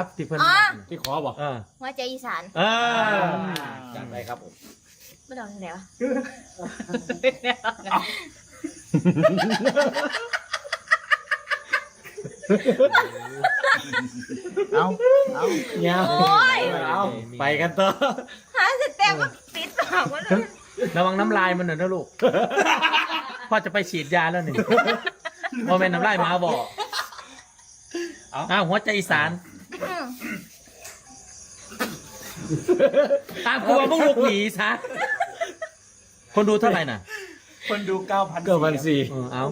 ครับที่เพิ่นอ๋อ ที่ขอบอกเออหัวใจอีสานเออจัดไปครับผมไม่ลองทางไหนวะเอาเอาเงี้ยโอ้ยเอาไปกันต่อหาสเต็ปก็ติดปากวะเลยระวังน้ำลายมันหน่อยนะลูกพ่อจะไปฉีดยาแล้วนี่โมเมนน้ำลายหมาบอกอ้าวหัวใจอีสานอืม ตามกูว่ามึงลูกหนีซะคนดูเท่าไหร่น่ะ คนดูเก้าพันเกือบพันสี่เออเอา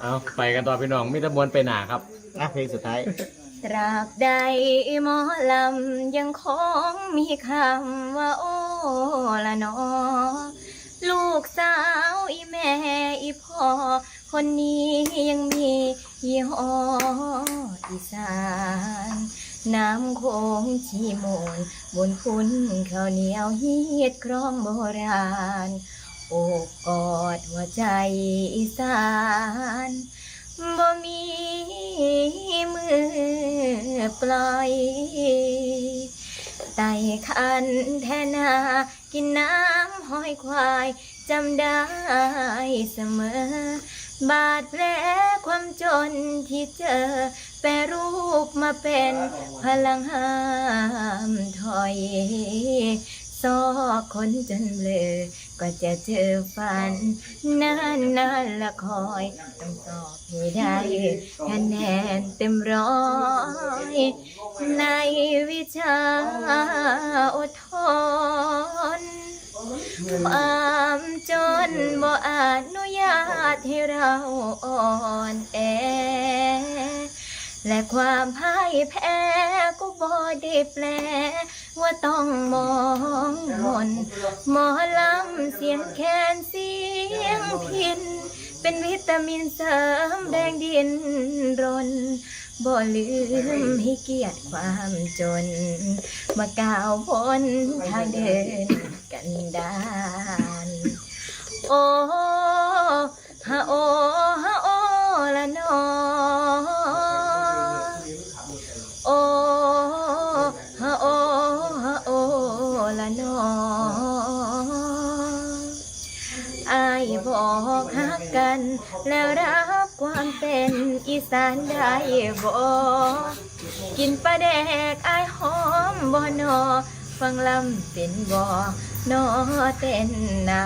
เอาไปกันต่อพี่น้องมิตรมวลไปหนาครับอะเพลงสุดท้ายตราบใดหมอลำยังคงมีคำว่าโอ้ละนอลูกสาวอีแม่อีพ่อคนนี้ยังมียี่ห้ออีสาน น้ำโคงชีมูลบนคุณข้าวเหนียวเฮียดครองโบราณโอบกอดหัวใจอีสานบ่มีมือปล่อยไต่คันแทนา กินน้ำห้อยควายจำได้เสมอ บาดแผลความจนที่เจอ แปรรูปมาเป็นพลังห้ามถอยซอกคนจนเบลอ ก็จะเจอฝันนานนานละคอยต้องสอบให้ได้คะแนนเต็มร้อย ในวิชา นุญาตให้เราอ่อนแอ และความพ่ายแพ้ก็บ่ได้แปล ว่าต้องมองมนหมอลำเสียงแคนเสียงพิน เป็นวิตามินเสริมแรงดินรนบ่ลืมให้เกียรติความจน มาก้าวพ้นทางเดินกันดาน โอ้ บอกหักกัน แล้วรับความเป็นอีสานได้บอกินปลาแดกไอหอมบอนอฟังลำเป็นบอนอเต้นนา